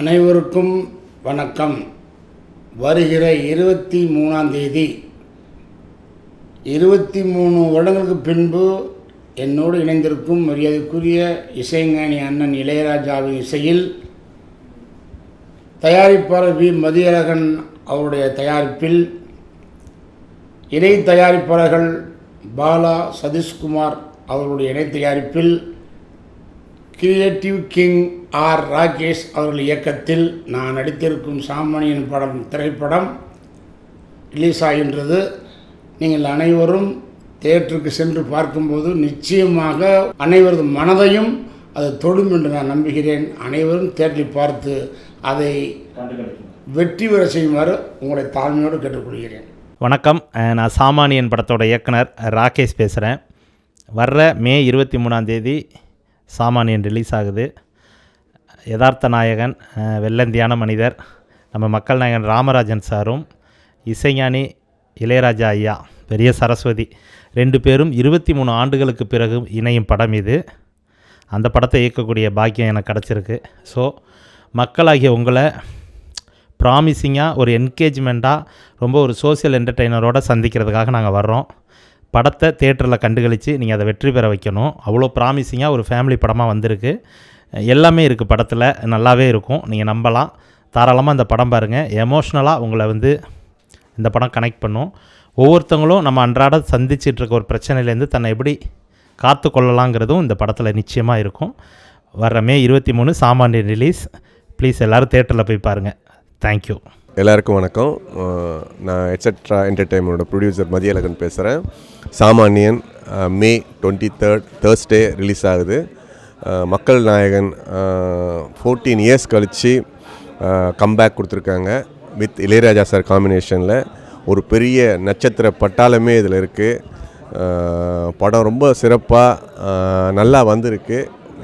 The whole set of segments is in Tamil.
அனைவருக்கும் வணக்கம். வருகிற இருபத்தி மூணாம் தேதி இருபத்தி மூணு வருடங்களுக்கு பின்பு என்னோடு இணைந்திருக்கும் மரியாதைக்குரிய இசைஞானி அண்ணன் இளையராஜாவின் இசையில் தயாரிப்பாளர் வி. மதியழகன் அவருடைய தயாரிப்பில் இணை தயாரிப்பாளர்கள் பாலா சதீஷ்குமார் அவர்களுடைய இணை தயாரிப்பில் கிரியேட்டிவ் கிங் ஆர் ராகேஷ் அவர்கள் இயக்கத்தில் நான் நடித்திருக்கும் சாமானியன் படம் திரைப்படம் ரிலீஸ் ஆகின்றது. நீங்கள் அனைவரும் தேட்டருக்கு சென்று பார்க்கும்போது நிச்சயமாக அனைவரது மனதையும் அது தொடும் என்று நான் நம்புகிறேன். அனைவரும் தேட்டரில் பார்த்து அதை வெற்றி பெற செய்யுமாறு உங்களை தாழ்மையோடு கேட்டுக்கொள்கிறேன். வணக்கம். நான் சாமானியன் படத்தோட இயக்குனர் ராகேஷ் பேசுகிறேன் வர்ற மே இருபத்தி மூணாம் தேதி சாமானியன் ரிலீஸ் ஆகுது. யதார்த்த நாயகன் வெள்ளந்தியான மனிதர். நம்ம மக்கள் நாயகன் ராமராஜன் சாரும் இசைஞானி இளையராஜா ஐயா பெரிய சரஸ்வதி. ரெண்டு பேரும் இருபத்தி மூணு ஆண்டுகளுக்கு பிறகு இணையும் படம் இது. அந்த படத்தை இயக்கக்கூடிய பாக்கியம் எனக்கு கிடச்சிருக்கு. ஸோ மக்களாகிய உங்களை ப்ராமிசிங்காக ஒரு என்கேஜ்மெண்ட்டாக ரொம்ப ஒரு சோஷியல் என்டர்டெய்னரோடு சந்திக்கிறதுக்காக நாங்கள் வர்றோம். படத்தை தேட்டரில் கண்டுகளித்து நீங்கள் அதை வெற்றி பெற வைக்கணும். அவ்வளோ ப்ராமிசிங்காக ஒரு ஃபேமிலி படமாக வந்திருக்கு. எல்லாமே இருக்குது படத்தில். நல்லாவே இருக்கும். நீங்கள் நம்பலாம். தாராளமாக இந்த படம் பாருங்கள் எமோஷ்னலாக உங்களை வந்து இந்த படம் கனெக்ட் பண்ணும். ஒவ்வொருத்தவங்களும் நம்ம அன்றாட சந்திச்சிட்டு இருக்க ஒரு பிரச்சனையிலேருந்து தன்னை எப்படி காத்து கொள்ளலாங்கிறதும் இந்த படத்தில் நிச்சயமாக இருக்கும். வர்ற மே இருபத்தி மூணு சாமானிய ரிலீஸ் ப்ளீஸ் எல்லோரும் தேட்டரில் போய் பாருங்கள் தேங்க்யூ எல்லாருக்கும் வணக்கம். நான் எட்ஸெட்ரா என்டர்டைன்மெண்டோட ப்ரொடியூசர் மதியழகன் பேசுகிறேன் Saamaniyan May twenty third Thursday release ஆகுது மக்கள் நாயகன் ஃபோர்டீன் இயர்ஸ் கழித்து கம்பேக் கொடுத்துருக்காங்க வித் இளையராஜா சார் காம்பினேஷனில் ஒரு பெரிய நட்சத்திர பட்டாளமே இதில் இருக்குது படம் ரொம்ப சிறப்பாக நல்லா வந்திருக்கு.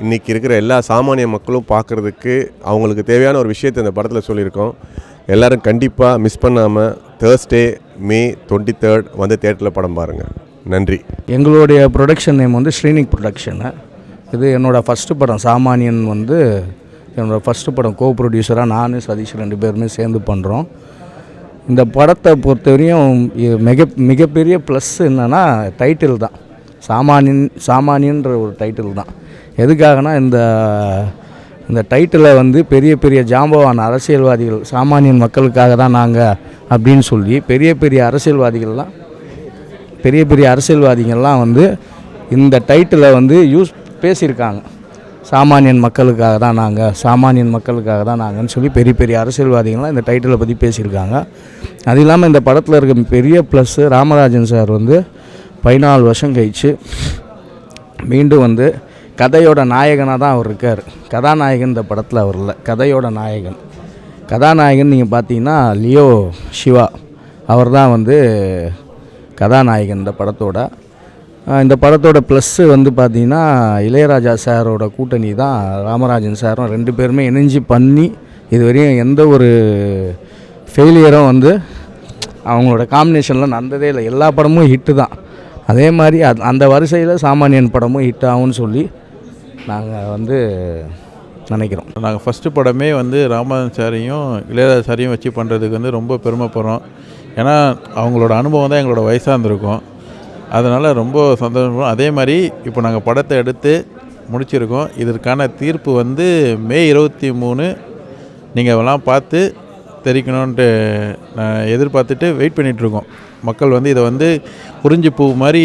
இன்றைக்கி இருக்கிற எல்லா சாமானிய மக்களும் பார்க்குறதுக்கு அவங்களுக்கு தேவையான ஒரு விஷயத்தை இந்த படத்தில் சொல்லியிருக்கோம். எல்லாரும் கண்டிப்பாக மிஸ் பண்ணாமல் தேர்ஸ்டே மே டுவெண்ட்டி தேர்ட் வந்து தேட்டரில் படம் பாருங்கள் நன்றி. எங்களுடைய ப்ரொடக்ஷன் நேம் வந்து ஸ்ரீனிக் ப்ரொடக்ஷனு இது என்னோடய ஃபஸ்ட்டு படம் சாமானியன் வந்து என்னோடய ஃபஸ்ட்டு படம் கோ ப்ரொடியூசராக நான் சதீஷ் ரெண்டு பேருமே சேர்ந்து பண்ணுறோம் இந்த படத்தை பொறுத்தவரையும் மிக மிகப்பெரிய ப்ளஸ் என்னென்னா டைட்டில் தான். சாமானியன் சாமானியன்ற ஒரு டைட்டில் தான். எதுக்காகனா இந்த இந்த டைட்டிலை வந்து பெரிய பெரிய ஜாம்பவான் அரசியல்வாதிகள் சாமானியன் மக்களுக்காக தான் நாங்கள் அப்படின்னு சொல்லி பெரிய பெரிய அரசியல்வாதிகள்லாம் பெரிய பெரிய அரசியல்வாதிகள்லாம் வந்து இந்த டைட்டிலை வந்து யூஸ் பேசியிருக்காங்க. சாமானியன் மக்களுக்காக தான் நாங்கள் சாமானியன் மக்களுக்காக தான் நாங்கன்னு சொல்லி பெரிய பெரிய அரசியல்வாதிகள்லாம் இந்த டைட்டிலை பற்றி பேசியிருக்காங்க. அது இல்லாமல் இந்த படத்தில் இருக்க பெரிய ப்ளஸ்ஸு ராமராஜன் சார் வந்து பதினாலு வருஷம் கழிச்சு மீண்டும் வந்து கதையோட நாயகனாக தான் அவர் இருக்கார். கதாநாயகன் இந்த படத்தில் அவர் இல்லை. கதையோட நாயகன். கதாநாயகன் நீங்கள் பார்த்தீங்கன்னா லியோ சிவா அவர் தான் வந்து கதாநாயகன் இந்த படத்தோட. இந்த படத்தோட ப்ளஸ்ஸு வந்து பார்த்தீங்கன்னா இளையராஜா சாரோட கூட்டணி தான் ராமராஜன் சாரும் ரெண்டு பேருமே இணைஞ்சு பண்ணி இதுவரையும் எந்த ஒரு ஃபெயிலியரும் வந்து அவங்களோட காம்பினேஷனில் நடந்ததே இல்லை. எல்லா படமும் ஹிட்டு தான். அதே மாதிரி அது அந்த வரிசையில் சாமானியன் படமும் ஹிட் ஆகும்னு சொல்லி நாங்கள் வந்து நினைக்கிறோம். நாங்கள் ஃபஸ்ட்டு படமே வந்து ராமராஜன் சாரையும் இளையராஜா சாரையும் வச்சு பண்ணுறதுக்கு வந்து ரொம்ப பெருமைப்படுறோம். ஏன்னா அவங்களோட அனுபவம் தான் எங்களோட வயசாக இருந்திருக்கும். அதனால் ரொம்ப சந்தோஷம் அதே மாதிரி இப்போ நாங்கள் படத்தை எடுத்து முடிச்சிருக்கோம். இதற்கான தீர்ப்பு வந்து மே இருபத்தி மூணு. நீங்கள் எல்லாம் பார்த்து தெரிக்கணுன்ட்டு நான் எதிர்பார்த்துட்டு வெயிட் பண்ணிகிட்ருக்கோம் மக்கள் வந்து இதை வந்து குறிஞ்சி பூ மாதிரி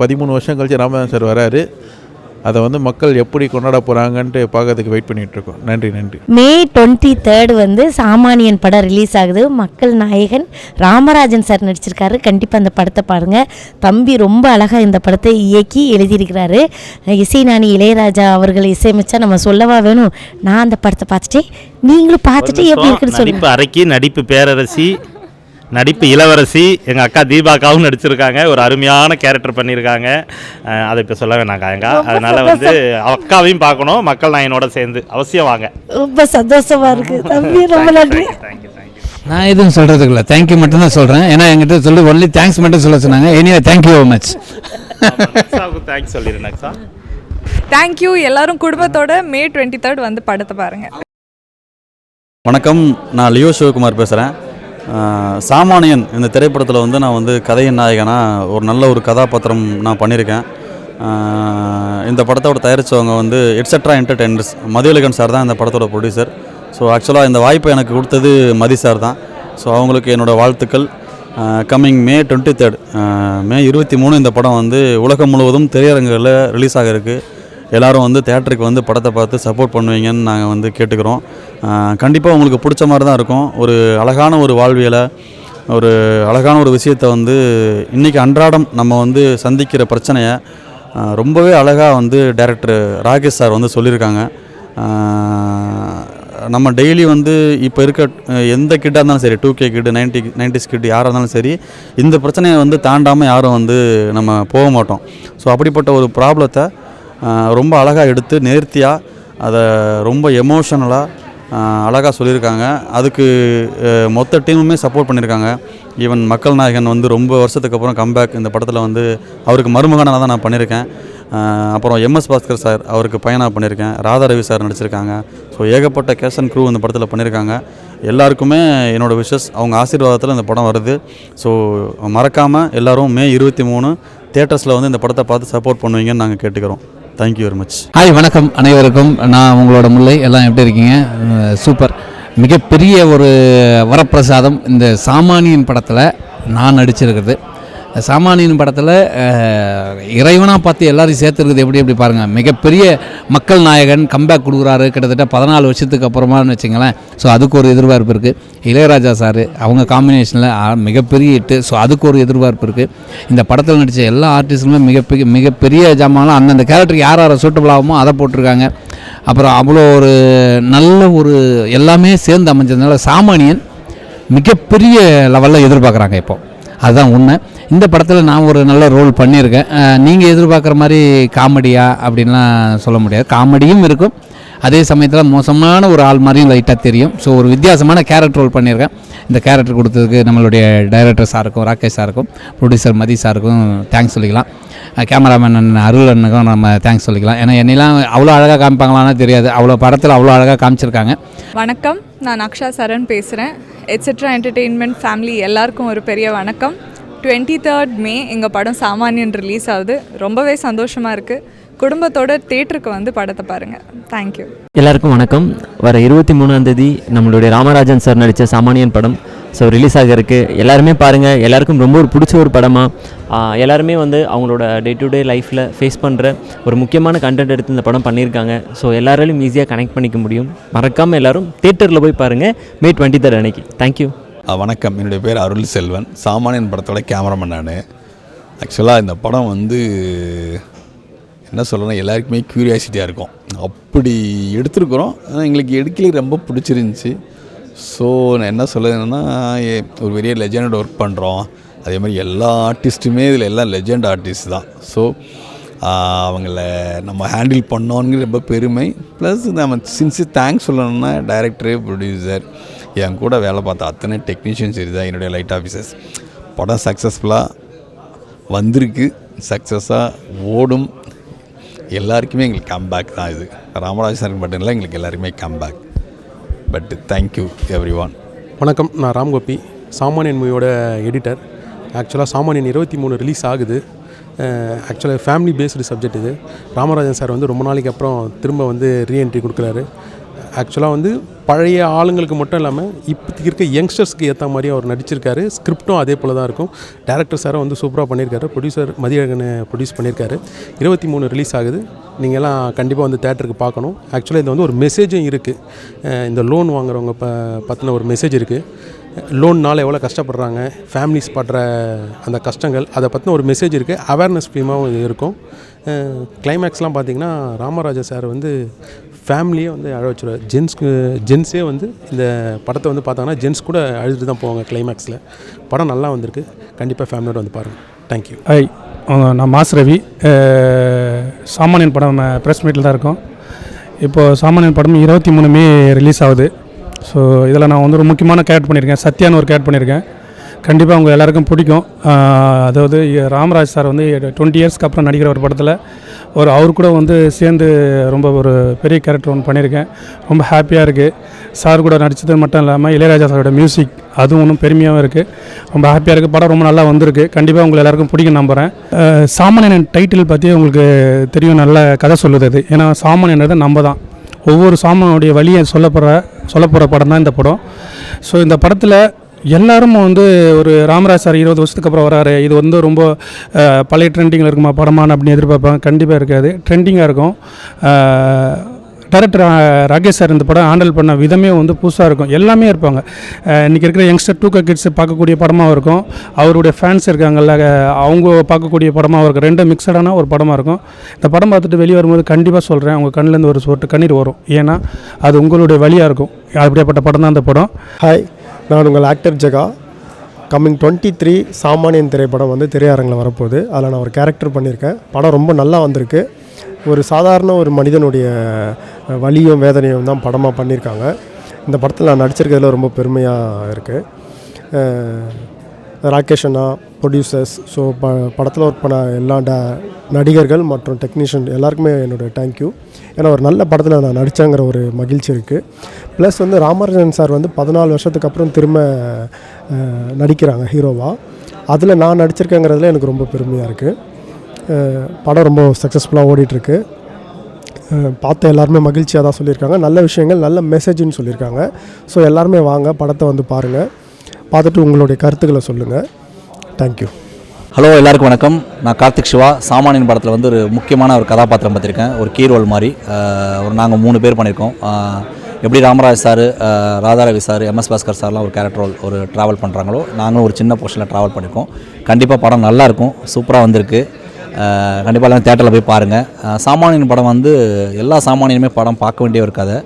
பதிமூணு வருஷம் கழிச்சு ராமதாஸ் சார் வராரு. அதை வந்து மக்கள் எப்படி கொண்டாட போகிறாங்கன்ட்டு பார்க்கறதுக்கு வெயிட் பண்ணிகிட்ருக்கோம் நன்றி நன்றி. மே டுவெண்ட்டி தேர்ட் வந்து சாமானியன் படம் ரிலீஸ் ஆகுது. மக்கள் நாயகன் ராமராஜன் சார் நடிச்சிருக்காரு. கண்டிப்பாக அந்த படத்தை பாருங்கள் தம்பி ரொம்ப அழகாக இந்த படத்தை இயக்கி எழுதியிருக்கிறாரு. இசைஞானி இளையராஜா அவர்கள் இசையமைச்சா நம்ம சொல்லவா வேணும். நான் அந்த படத்தை பார்த்துட்டு நீங்களும் பார்த்துட்டு எப்படி இருக்குன்னு சொல்லுங்க. நடிப்பு அரைக்கி நடிப்பு பேரரசி நடிப்பு இளவரசி எங்கள் அக்கா தீபாக்காவும் நடிச்சிருக்காங்க. ஒரு அருமையான கேரக்டர் பண்ணியிருக்காங்க. அதை இப்போ சொல்ல வேணாம் காயங்கா அதனால வந்து அக்காவையும் பார்க்கணும் மக்கள் நாயனோட சேர்ந்து. அவசியம் வாங்க. ரொம்ப சந்தோஷமா இருக்கு. தம்பி ரொம்ப நன்றி. நான் எதுவும் சொல்கிறதுக்கு இல்லை தேங்க்யூ மட்டும் தான் சொல்கிறேன் ஏன்னா என்கிட்ட சொல்லி ஒன்லி தேங்க்ஸ் மட்டும் சொல்ல சொன்னாங்க. Anyway thank you very much thanks சொல்லிடுறேன் நக்ஸா தேங்க்யூ எல்லாரும் குடும்பத்தோட மே டுவெண்ட்டி தேர்ட் வந்து படத்தை பாருங்கள் வணக்கம். நான் லியோ சிவகுமார் பேசுகிறேன் சாமானியன் இந்த திரைப்படத்தில் வந்து நான் வந்து கதையின் நாயகனாக ஒரு நல்ல ஒரு கதாபாத்திரம் நான் பண்ணியிருக்கேன். இந்த படத்தோட தயாரித்தவங்க வந்து எட்ஸெட்ரா என்டர்டெயினர்ஸ் மதியலகன் சார் தான் இந்த படத்தோட ப்ரொடியூசர் ஸோ ஆக்சுவலாக இந்த வாய்ப்பை எனக்கு கொடுத்தது மதி சார் தான். ஸோ அவங்களுக்கு என்னோடய வாழ்த்துக்கள். Coming May twenty third May இருபத்தி மூணு இந்த படம் வந்து உலகம் முழுவதும் திரையரங்குகளில் ரிலீஸ் ஆக இருக்குது எல்லாரும் வந்து தேட்டருக்கு வந்து படத்தை பார்த்து சப்போர்ட் பண்ணுவீங்கன்னு நாங்கள் வந்து கேட்டுக்கிறோம். கண்டிப்பாக உங்களுக்கு பிடிச்ச மாதிரி தான் இருக்கும். ஒரு அழகான ஒரு வாழ்வியலை ஒரு அழகான ஒரு விஷயத்தை வந்து இன்றைக்கி அன்றாடம் நம்ம வந்து சந்திக்கிற பிரச்சனையை ரொம்பவே அழகாக வந்து டைரக்டர் ராகேஷ் சார் வந்து சொல்லியிருக்காங்க. நம்ம டெய்லி வந்து இப்போ இருக்க எந்த கிட்டாக இருந்தாலும் சரி two K kid ninety nineties kid யாராக இருந்தாலும் சரி இந்த பிரச்சனையை வந்து தாண்டாமல் யாரும் வந்து நம்ம போக மாட்டோம். ஸோ அப்படிப்பட்ட ஒரு ப்ராப்ளத்தை ரொம்ப அழகாக எடுத்து நேர்த்தியாக அதை ரொம்ப எமோஷனலாக அழகாக சொல்லியிருக்காங்க. அதுக்கு மொத்த டீமுமே சப்போர்ட் பண்ணியிருக்காங்க. ஈவன் மக்கள் நாயகன் வந்து ரொம்ப வருஷத்துக்கு அப்புறம் கம்பேக் இந்த படத்தில் வந்து அவருக்கு மருமகனாக தான் நான் பண்ணியிருக்கேன். அப்புறம் எம்எஸ் பாஸ்கர் சார் அவருக்கு பையனாக பண்ணியிருக்கேன். ராதா ரவி சார் நடிச்சிருக்காங்க. ஸோ ஏகப்பட்ட கேஷ் அண்ட் க்ரூ இந்த படத்தில் பண்ணியிருக்காங்க. எல்லாருக்குமே என்னோடய விஷஸ் அவங்க ஆசீர்வாதத்தில் இந்த படம் வருது. ஸோ மறக்காமல் எல்லாரும் மே இருபத்தி மூணு தேட்டர்ஸில் வந்து இந்த படத்தை பார்த்து சப்போர்ட் பண்ணுவீங்கன்னு நாங்கள் கேட்டுக்கிறோம். தேங்க்யூ வெரி மச் ஹாய் வணக்கம் அனைவருக்கும். நான் உங்களோட முல்லை. எல்லாம் எப்படி இருக்கீங்க? சூப்பர். மிகப்பெரிய ஒரு வரப்பிரசாதம் இந்த சாமானியன் படத்தில் நான் நடிச்சிருக்கிறது. சாமானியன் படத்தில் இறைவனாக பார்த்து எல்லாரையும் சேர்த்துருக்குது எப்படி எப்படி பாருங்கள் மிகப்பெரிய மக்கள் நாயகன் கம்பேக் கொடுக்குறாரு. கிட்டத்தட்ட பதினாலு வருஷத்துக்கு அப்புறமான்னு வச்சுங்களேன். ஸோ அதுக்கு ஒரு எதிர்பார்ப்பு இருக்குது இளையராஜா சார் அவங்க காம்பினேஷனில் மிகப்பெரிய ஹிட்டு ஸோ அதுக்கு ஒரு எதிர்பார்ப்பு இருக்குது இந்த படத்தில் நடித்த எல்லா ஆர்டிஸ்டுமே மிகப்பெரிய மிகப்பெரிய ஜாமான்லாம் அந்தந்த கேரக்டருக்கு யார் யாரை சூட்டபிள் ஆகுமோ அதை போட்டிருக்காங்க. அப்புறம் அவ்வளோ ஒரு நல்ல ஒரு எல்லாமே சேர்ந்து அமைஞ்சதுனால சாமானியன் மிகப்பெரிய லெவலில் எதிர்பார்க்குறாங்க இப்போ. அதுதான் உண்மை. இந்த படத்தில் நான் ஒரு நல்ல ரோல் பண்ணியிருக்கேன். நீங்கள் எதிர்பார்க்குற மாதிரி காமெடியா அப்படின்லாம் சொல்ல முடியாது. காமெடியும் இருக்கும். அதே சமயத்தில் மோசமான ஒரு ஆள் மாதிரியும் லைட்டாக தெரியும். ஸோ ஒரு வித்தியாசமான கேரக்டர் ரோல் பண்ணியிருக்கேன். இந்த கேரக்டர் கொடுத்ததுக்கு நம்மளுடைய டைரக்டர் சாருக்கும் ராகேஷ் சாருக்கும் ப்ரொடியூசர் மதி சாருக்கும் தேங்க்ஸ் சொல்லிக்கலாம். கேமராமேன் அண்ணன் அருள் அண்ணனுக்கும் நம்ம தேங்க்ஸ் சொல்லிக்கலாம். ஏன்னா என்னெல்லாம் அவ்வளோ அழகாக காமிப்பாங்களான்னு தெரியாது. அவ்வளோ படத்தில் அவ்வளோ அழகாக காமிச்சிருக்காங்க. வணக்கம். நான் அக்ஷா சரண் பேசுகிறேன் எட்ஸெட்ரா என்டர்டெயின்மெண்ட் ஃபேமிலி எல்லாருக்கும் ஒரு பெரிய வணக்கம். டுவெண்ட்டி தேர்ட் மே எங்கள் படம் சாமானியன் ரிலீஸ் ஆகுது. ரொம்பவே சந்தோஷமாக இருக்குது குடும்பத்தோட தேட்டருக்கு வந்து படத்தை பாருங்கள் தேங்க்யூ எல்லாருக்கும் வணக்கம். வர இருபத்தி மூணாந்தேதி நம்மளுடைய ராமராஜன் சார் நடித்த சாமானியன் படம். ஸோ ரிலீஸ் ஆக இருக்குது எல்லாருமே பாருங்கள் எல்லாருக்கும் ரொம்ப ஒரு பிடிச்ச ஒரு படமாக எல்லாருமே வந்து அவங்களோட டே டு டே லைஃப்பில் ஃபேஸ் பண்ணுற ஒரு முக்கியமான கண்டென்ட் எடுத்து இந்த படம் பண்ணியிருக்காங்க. ஸோ எல்லாராலையும் ஈஸியாக கனெக்ட் பண்ணிக்க முடியும். மறக்காமல் எல்லோரும் தேட்டரில் போய் பாருங்கள் மே டுவெண்ட்டி தேர்ட் அன்னைக்கு தேங்க்யூ வணக்கம். என்னுடைய பேர் அருள் செல்வன் சாமானியன் படத்தோட கேமராமேன் நான். ஆக்சுவலாக இந்த படம் வந்து என்ன சொல்லணும் எல்லாருக்குமே க்யூரியாசிட்டியாக இருக்கும். அப்படி எடுத்துருக்குறோம். ஆனால் எங்களுக்கு எடுக்கல ரொம்ப பிடிச்சிருந்துச்சி. ஸோ நான் என்ன சொல்லுதுன்னா ஒரு பெரிய லெஜண்டோட ஒர்க் பண்ணுறோம் அதே மாதிரி எல்லா ஆர்டிஸ்ட்டுமே இதில் எல்லாம் லெஜண்ட் ஆர்டிஸ்ட் தான். ஸோ அவங்கள நம்ம ஹேண்டில் பண்ணோங்கிற ரொம்ப பெருமை. ப்ளஸ் நம்ம சின்சியர் தேங்க்ஸ் சொல்லணும்னா டைரக்டரு ப்ரொடியூசர் என் கூட வேலை பார்த்த அத்தனை டெக்னீஷியன்ஸ் இதுதான் என்னுடைய லைட் ஆஃபீஸர்ஸ் படம் சக்ஸஸ்ஃபுல்லாக வந்திருக்கு. சக்ஸஸாக ஓடும். எல்லாருக்குமே எங்களுக்கு கம்பேக் தான் இது. ராமராஜ் சார் மட்டும் இல்லை எங்களுக்கு எல்லாருமே comeback but thank you everyone வணக்கம். நான் ராம்கோபி சாமானியன் மூவியோட எடிட்டர் ஆக்சுவலாக சாமானியன் இருபத்தி மூணு ரிலீஸ் ஆகுது. ஆக்சுவலாக ஃபேமிலி பேஸ்டு சப்ஜெக்ட் இது. ராமராஜன் சார் வந்து ரொம்ப நாளைக்கு அப்புறம் திரும்ப வந்து ரீஎன்ட்ரி கொடுக்குறாரு. ஆக்சுவலாக வந்து பழைய ஆளுங்களுக்கு மட்டும் இல்லாமல் இப்போதைக்கு இருக்க யங்ஸ்டர்ஸ்க்கு ஏற்ற மாதிரி அவர் நடிச்சிருக்காரு. ஸ்கிரிப்டும் அதே போல் தான் இருக்கும். டேரக்டர் சாரை வந்து சூப்பராக பண்ணியிருக்காரு ப்ரொடியூசர் மதியழகனை ப்ரொடியூஸ் பண்ணியிருக்காரு இருபத்தி மூணு ரிலீஸ் ஆகுது. நீங்கள்லாம் கண்டிப்பாக வந்து தேட்டருக்கு பார்க்கணும். ஆக்சுவலாக இது வந்து ஒரு மெசேஜும் இருக்குது இந்த லோன் வாங்குறவங்க ப பற்றின ஒரு மெசேஜ் இருக்குது லோன்னால் எவ்வளோ கஷ்டப்படுறாங்க ஃபேமிலிஸ் படுற அந்த கஷ்டங்கள் அதை பற்றின ஒரு மெசேஜ் இருக்குது அவேர்னஸ் ஃபிலிமாகவும் இது இருக்கும். கிளைமேக்ஸ்லாம் பார்த்தீங்கன்னா ராமராஜா சார் வந்து ஃபேமிலியே வந்து அழ வச்சுருவார். ஜென்ஸ்க்கு ஜென்ஸே வந்து இந்த படத்தை வந்து பார்த்தாங்கன்னா ஜென்ஸ் கூட அழுதுட்டு தான் போவாங்க கிளைமேக்ஸில் படம் நல்லா வந்திருக்கு. கண்டிப்பாக ஃபேமிலியோட வந்து பாருங்கள் தேங்க்யூ ஐ நான் மாஸ் ரவி. சாமானியன் படம் ப்ரெஸ் மீட்டில் தான் இருக்கோம். இப்போது சாமானியன் படம் இருபத்தி மூணு மே ரிலீஸ் ஆகுது. ஸோ இதில் நான் வந்து ஒரு முக்கியமான கேரக்ட் பண்ணியிருக்கேன். சத்யான்னு ஒரு கேரக்டர் பண்ணியிருக்கேன். கண்டிப்பாக அவங்க எல்லாருக்கும் பிடிக்கும். அதாவது ராமராஜ் சார் வந்து டுவெண்ட்டி இயர்ஸ்க்கு அப்புறம் நடிக்கிற ஒரு படத்தில் ஒரு அவர் கூட வந்து சேர்ந்து ரொம்ப ஒரு பெரிய கேரக்டர் ஒன்று பண்ணியிருக்கேன். ரொம்ப ஹாப்பியாக இருக்குது சார் கூட நடித்தது மட்டும் இல்லாமல் இளையராஜா சாரோட மியூசிக் அதுவும் ஒன்றும் பெருமையாகவும் இருக்குது ரொம்ப ஹாப்பியாக இருக்குது படம் ரொம்ப நல்லா வந்திருக்கு. கண்டிப்பாக உங்களை எல்லாருக்கும் பிடிக்கும் நம்புகிறேன் சாமானியன் டைட்டில் பற்றி உங்களுக்கு தெரியும். நல்ல கதை சொல்லுது அது. ஏன்னா சாமானியன்றது நம்ம தான் ஒவ்வொரு சாமானுடைய வழியை சொல்லப்படுற சொல்ல போகிற படம் தான் இந்த படம். ஸோ இந்த படத்தில் எல்லாரும் வந்து ஒரு ராமராஜ் சார் இருபது வருஷத்துக்கு அப்புறம் வராரு. இது வந்து ரொம்ப பழைய ட்ரெண்டிங்கில் இருக்குமா படமான அப்படின்னு எதிர்பார்ப்பாங்க. கண்டிப்பாக இருக்காது. ட்ரெண்டிங்காக இருக்கும். டேரக்டர் ராகேஷ் சார் இந்த படம் ஹேண்டில் பண்ண விதமே வந்து புதுசாக இருக்கும். எல்லாமே இருப்பாங்க. இன்றைக்கி இருக்கிற யங்ஸ்டர் டூ கிட்ஸ் பார்க்கக்கூடிய படமாக இருக்கும். அவருடைய ஃபேன்ஸ் இருக்காங்கல்ல அவங்க பார்க்கக்கூடிய படமாக இருக்கும். ரெண்டும் மிக்சடான ஒரு படமாக இருக்கும். இந்த படம் பார்த்துட்டு வெளியே வரும்போது கண்டிப்பாக சொல்கிறேன் உங்கள் கண்ணிலேருந்து ஒரு சொட்டு கண்ணீர் வரும். ஏன்னா அது உங்களுடைய வழியாக இருக்கும். அப்படியேப்பட்ட படம் தான் அந்த படம். ஹாய் நான் உங்கள் actor Jega. Coming twenty three Saamaniyan திரைப்படம் வந்து திரையரங்கில் வரப்போகுது. அதில் நான் ஒரு கேரக்டர் பண்ணியிருக்கேன். படம் ரொம்ப நல்லா வந்திருக்கு. ஒரு சாதாரண ஒரு மனிதனுடைய வலியும் வேதனையும் தான் படமாக பண்ணியிருக்காங்க. இந்த படத்தில் நான் நடிச்சிருக்கிறதுல ரொம்ப பெருமையாக இருக்குது ராகேஷ் அண்ணா ப்ரொடியூசர்ஸ் ஸோ ப படத்தில் ஒர்க் பண்ண எல்லா ட நடிகர்கள் மற்றும் டெக்னீஷியன் எல்லாருக்குமே என்னோடய தேங்க்யூ ஏன்னா ஒரு நல்ல படத்தில் நான் நடித்தேங்கிற ஒரு மகிழ்ச்சி இருக்குது ப்ளஸ் வந்து ராமராஜன் சார் வந்து பதினாலு வருஷத்துக்கு அப்புறம் திரும்ப நடிக்கிறாங்க ஹீரோவாக அதில் நான் நடிச்சிருக்கேங்கிறதுல எனக்கு ரொம்ப பெருமையாக இருக்குது படம் ரொம்ப சக்ஸஸ்ஃபுல்லாக ஓடிட்டுருக்கு. பார்த்த எல்லாருமே மகிழ்ச்சியாக தான் சொல்லியிருக்காங்க. நல்ல விஷயங்கள் நல்ல மெசேஜ்னு சொல்லியிருக்காங்க. ஸோ எல்லாருமே வாங்க படத்தை வந்து பாருங்கள் பார்த்துட்டு உங்களுடைய கருத்துக்களை சொல்லுங்கள் தேங்க்யூ ஹலோ எல்லாருக்கும் வணக்கம். நான் கார்த்திக் சிவா. சாமானியன் படத்தில் வந்து ஒரு முக்கியமான ஒரு கதாபாத்திரம் பார்த்துருக்கேன். ஒரு கீ ரோல் மாதிரி ஒரு நாங்கள் மூணு பேர் பண்ணியிருக்கோம் எப்படி Ramaraj sir Radharavi sir M S Bhaskar சார்லாம் ஒரு கேரக்டர் ரோல் ஒரு ட்ராவல் பண்ணுறாங்களோ நாங்களும் ஒரு சின்ன போர்ஷனில் ட்ராவல் பண்ணியிருக்கோம் கண்டிப்பாக படம் நல்லாயிருக்கும் சூப்பராக வந்திருக்கு. கண்டிப்பாக எல்லாம் தேட்டரில் போய் பாருங்கள் சாமானியன் படம் வந்து எல்லா சாமானியனுமே படம் பார்க்க வேண்டிய ஒரு கதை.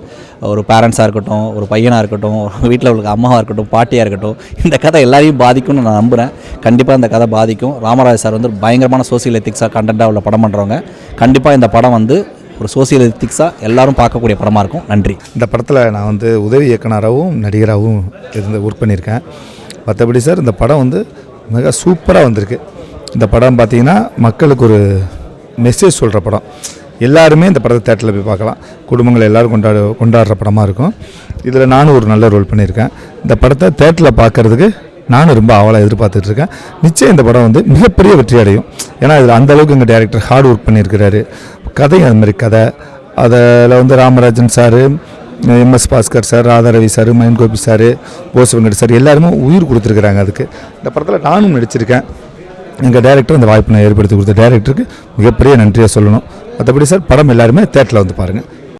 ஒரு பேரண்ட்ஸாக இருக்கட்டும் ஒரு பையனாக இருக்கட்டும் வீட்டில் உள்ள அம்மாவாக இருக்கட்டும் பாட்டியாக இருக்கட்டும் இந்த கதை எல்லாரையும் பாதிக்கும்னு நான் நம்புகிறேன் கண்டிப்பாக இந்த கதை பாதிக்கும். ராமராஜ் சார் வந்து பயங்கரமான சோசியல் எத்திக்ஸாக கண்டென்ட்டாக உள்ள படம் பண்ணுறவங்க கண்டிப்பாக இந்த படம் வந்து ஒரு சோசியல் எத்திக்ஸாக எல்லாரும் பார்க்கக்கூடிய படமாக இருக்கும். நன்றி. இந்த படத்தில் நான் வந்து உதவி இயக்குனராகவும் நடிகராகவும் இருந்து ஒர்க் பண்ணியிருக்கேன். மற்றபடி சார் இந்த படம் வந்து மிக சூப்பராக வந்திருக்கு. இந்த படம் பார்த்தீங்கன்னா மக்களுக்கு ஒரு மெசேஜ் சொல்கிற படம். எல்லாருமே இந்த படத்தை தேட்டரில் போய் பார்க்கலாம். குடும்பங்கள் எல்லோரும் கொண்டாடு கொண்டாடுற படமாக இருக்கும். இதில் நானும் ஒரு நல்ல ரோல் பண்ணியிருக்கேன். இந்த படத்தை தேட்டரில் பார்க்குறதுக்கு நானும் ரொம்ப ஆவலாக எதிர்பார்த்துட்டு இருக்கேன் நிச்சயம் இந்த படம் வந்து மிகப்பெரிய வெற்றி அடையும். ஏன்னா இதில் அந்தளவுக்கு எங்கள் டேரக்டர் ஹார்ட் ஒர்க் பண்ணியிருக்கிறாரு. கதை அதுமாதிரி கதை. அதில் வந்து Ramarajan sir M S Bhaskar sir Radharavi sir Mayan Gopi sir Bose Venkat sir எல்லாருமே உயிர் கொடுத்துருக்குறாங்க அதுக்கு. இந்த படத்தில் நானும் நடிச்சிருக்கேன். எங்கள் டேரக்டர் இந்த வாய்ப்பு நான் ஏற்படுத்தி கொடுத்த டேரக்டருக்கு மிகப்பெரிய நன்றியை சொல்லணும். மற்றபடி சார் படம் எல்லாருமே தேட்டரில் வந்து பாருங்கள்